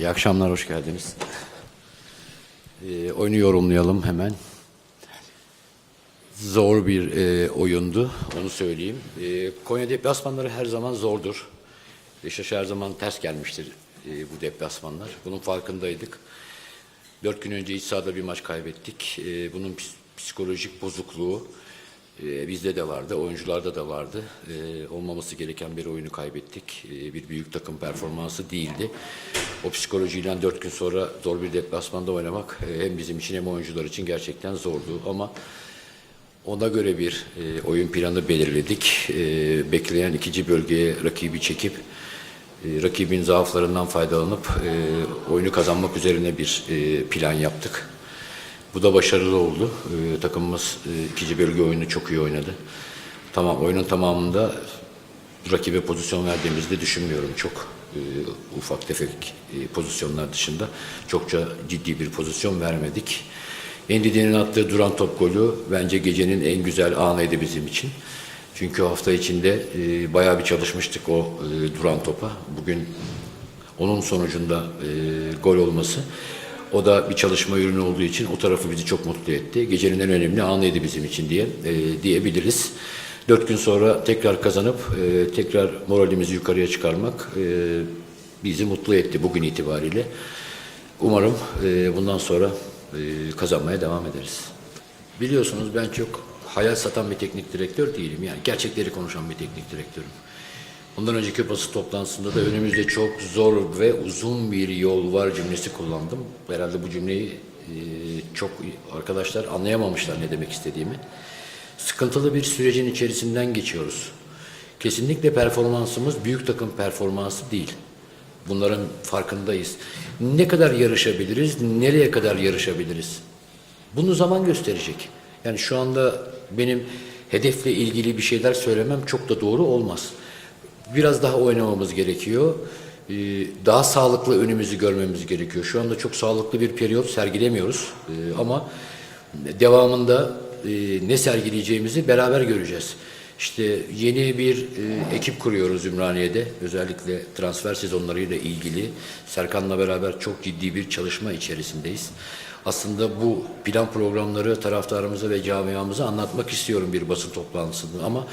İyi akşamlar, hoş geldiniz. Ee, oyunu yorumlayalım hemen. Zor bir e, oyundu, onu söyleyeyim. E, Konya deplasmanları her zaman zordur. Beşiktaş her zaman ters gelmiştir e, bu deplasmanlar. Bunun farkındaydık. Dört gün önce iç sahada bir maç kaybettik. E, bunun ps- psikolojik bozukluğu e, bizde de vardı, oyuncularda da vardı. E, olmaması gereken bir oyunu kaybettik. E, bir büyük takım performansı değildi. O psikolojiyle dört gün sonra zor bir deplasmanda oynamak e, hem bizim için hem oyuncular için gerçekten zordu. Ama ona göre bir e, oyun planı belirledik. E, bekleyen ikinci bölgeye rakibi çekip e, rakibin zaaflarından faydalanıp e, oyunu kazanmak üzerine bir e, plan yaptık. Bu da başarılı oldu. E, takımımız e, ikinci bölge oyunu çok iyi oynadı. Tamam oyunun tamamında rakibe pozisyon verdiğimizde düşünmüyorum çok e, ufak tefek e, pozisyonlar dışında çokça ciddi bir pozisyon vermedik. Endidi'nin attığı duran top golü bence gecenin en güzel anıydı bizim için. Çünkü hafta içinde e, bayağı bir çalışmıştık o e, duran topa. Bugün onun sonucunda e, gol olması o da bir çalışma ürünü olduğu için o tarafı bizi çok mutlu etti. Gecenin en önemli anıydı bizim için diye e, diyebiliriz. Dört gün sonra tekrar kazanıp e, tekrar moralimizi yukarıya çıkarmak e, bizi mutlu etti bugün itibariyle. Umarım e, bundan sonra e, kazanmaya devam ederiz. Biliyorsunuz ben çok hayal satan bir teknik direktör değilim. Yani gerçekleri konuşan bir teknik direktörüm. Bundan önceki basın toplantısında da önümüzde çok zor ve uzun bir yol var cümlesi kullandım. Herhalde bu cümleyi e, çok arkadaşlar anlayamamışlar ne demek istediğimi. Sıkıntılı bir sürecin içerisinden geçiyoruz. Kesinlikle performansımız büyük takım performansı değil. Bunların farkındayız. Ne kadar yarışabiliriz, nereye kadar yarışabiliriz? Bunu zaman gösterecek. Yani şu anda benim hedefle ilgili bir şeyler söylemem çok da doğru olmaz. Biraz daha oynamamız gerekiyor. Ee, Daha sağlıklı önümüzü görmemiz gerekiyor. Şu anda çok sağlıklı bir periyot sergilemiyoruz. Ee, Ama devamında e, ne sergileyeceğimizi beraber göreceğiz. İşte yeni bir e, ekip kuruyoruz Ümraniye'de. Özellikle transfer sezonlarıyla ilgili Serkan'la beraber çok ciddi bir çalışma içerisindeyiz. Aslında bu plan programları taraftarımıza ve camiamıza anlatmak istiyorum bir basın toplantısında ama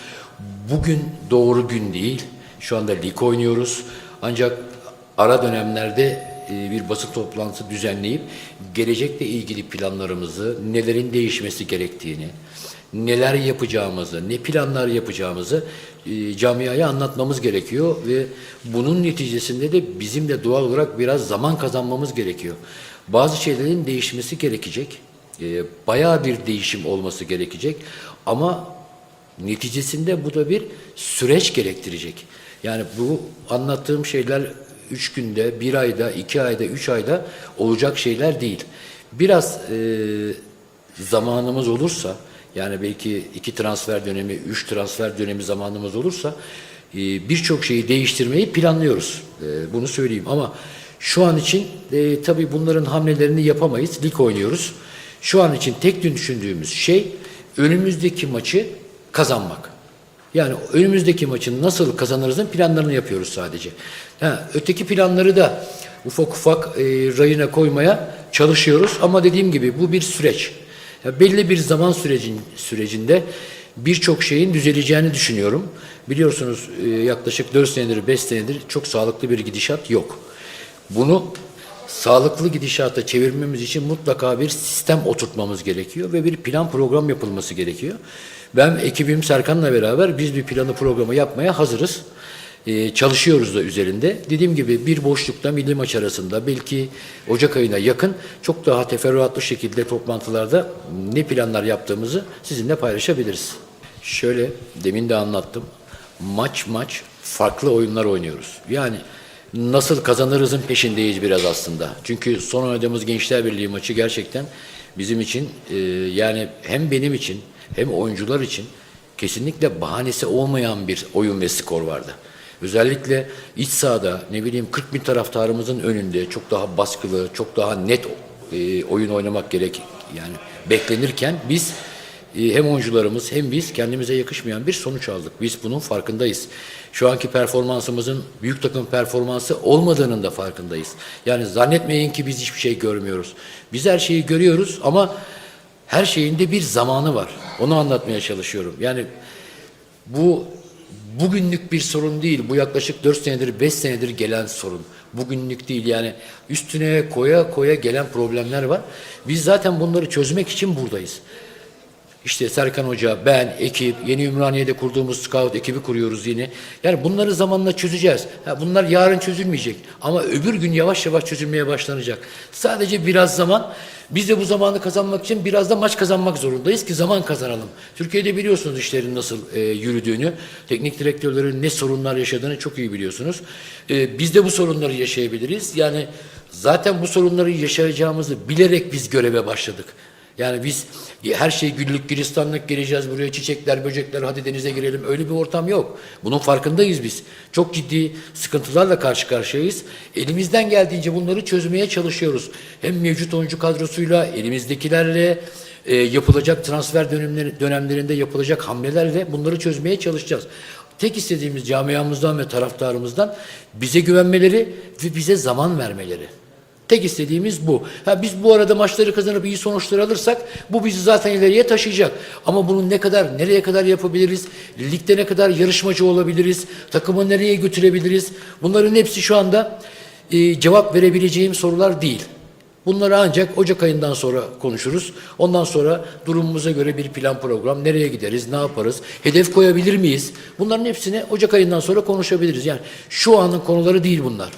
bugün doğru gün değil. Şu anda lig oynuyoruz. Ancak ara dönemlerde e, bir basın toplantısı düzenleyip gelecekle ilgili planlarımızı, nelerin değişmesi gerektiğini, neler yapacağımızı, ne planlar yapacağımızı e, camiaya anlatmamız gerekiyor ve bunun neticesinde de bizim de doğal olarak biraz zaman kazanmamız gerekiyor. Bazı şeylerin değişmesi gerekecek. E, bayağı bir değişim olması gerekecek ama neticesinde bu da bir süreç gerektirecek. Yani bu anlattığım şeyler üç günde, bir ayda, iki ayda, üç ayda olacak şeyler değil. Biraz e, zamanımız olursa, yani belki iki transfer dönemi, üç transfer dönemi zamanımız olursa e, birçok şeyi değiştirmeyi planlıyoruz. E, bunu söyleyeyim ama şu an için e, tabii bunların hamlelerini yapamayız. Lig oynuyoruz. Şu an için tek düşündüğümüz şey önümüzdeki maçı kazanmak. Yani önümüzdeki maçın nasıl kazanırızın planlarını yapıyoruz sadece. Ha, öteki planları da ufak ufak e, rayına koymaya çalışıyoruz ama dediğim gibi bu bir süreç. Ya belli bir zaman sürecin sürecinde birçok şeyin düzeleceğini düşünüyorum. Biliyorsunuz e, yaklaşık 4 senedir 5 senedir çok sağlıklı bir gidişat yok. Bunu sağlıklı gidişata çevirmemiz için mutlaka bir sistem oturtmamız gerekiyor ve bir plan program yapılması gerekiyor. Ben ekibim Serkan'la beraber biz bir planı programı yapmaya hazırız. Ee, çalışıyoruz da üzerinde. Dediğim gibi bir boşlukta milli maç arasında belki Ocak ayına yakın çok daha teferruatlı şekilde toplantılarda ne planlar yaptığımızı sizinle paylaşabiliriz. Şöyle demin de anlattım. Maç maç farklı oyunlar oynuyoruz. Yani nasıl kazanırızın peşindeyiz biraz aslında. Çünkü son oynadığımız Gençler Birliği maçı gerçekten bizim için e, yani hem benim için hem oyuncular için kesinlikle bahanesi olmayan bir oyun ve skor vardı. Özellikle iç sahada ne bileyim 40 bin taraftarımızın önünde çok daha baskılı, çok daha net e, oyun oynamak gerek yani beklenirken biz hem oyuncularımız hem biz kendimize yakışmayan bir sonuç aldık. Biz bunun farkındayız. Şu anki performansımızın büyük takım performansı olmadığının da farkındayız. Yani zannetmeyin ki biz hiçbir şey görmüyoruz. Biz her şeyi görüyoruz ama her şeyin de bir zamanı var. Onu anlatmaya çalışıyorum. Yani bu bugünlük bir sorun değil. Bu yaklaşık 4 senedir, 5 senedir gelen sorun. Bugünlük değil yani üstüne koya koya gelen problemler var. Biz zaten bunları çözmek için buradayız. İşte Serkan Hoca, ben, ekip, Yeni Ümraniye'de kurduğumuz scout ekibi kuruyoruz yine. Yani bunları zamanla çözeceğiz. Bunlar yarın çözülmeyecek ama öbür gün yavaş yavaş çözülmeye başlanacak. Sadece biraz zaman, biz de bu zamanı kazanmak için biraz da maç kazanmak zorundayız ki zaman kazanalım. Türkiye'de biliyorsunuz işlerin nasıl e, yürüdüğünü, teknik direktörlerin ne sorunlar yaşadığını çok iyi biliyorsunuz. E, biz de bu sorunları yaşayabiliriz. Yani zaten bu sorunları yaşayacağımızı bilerek biz göreve başladık. Yani biz her şey güllük gülistanlık geleceğiz buraya çiçekler böcekler hadi denize girelim öyle bir ortam yok. Bunun farkındayız biz. Çok ciddi sıkıntılarla karşı karşıyayız. Elimizden geldiğince bunları çözmeye çalışıyoruz. Hem mevcut oyuncu kadrosuyla elimizdekilerle e, yapılacak transfer dönemleri, dönemlerinde yapılacak hamlelerle bunları çözmeye çalışacağız. Tek istediğimiz camiamızdan ve taraftarımızdan bize güvenmeleri ve bize zaman vermeleri. Tek istediğimiz bu. Ha, biz bu arada maçları kazanıp iyi sonuçlar alırsak bu bizi zaten ileriye taşıyacak. Ama bunun ne kadar, nereye kadar yapabiliriz? Ligde ne kadar yarışmacı olabiliriz? Takımı nereye götürebiliriz? Bunların hepsi şu anda e, cevap verebileceğim sorular değil. Bunları ancak Ocak ayından sonra konuşuruz. Ondan sonra durumumuza göre bir plan program, nereye gideriz, ne yaparız, hedef koyabilir miyiz? Bunların hepsini Ocak ayından sonra konuşabiliriz. Yani şu anın konuları değil bunlar.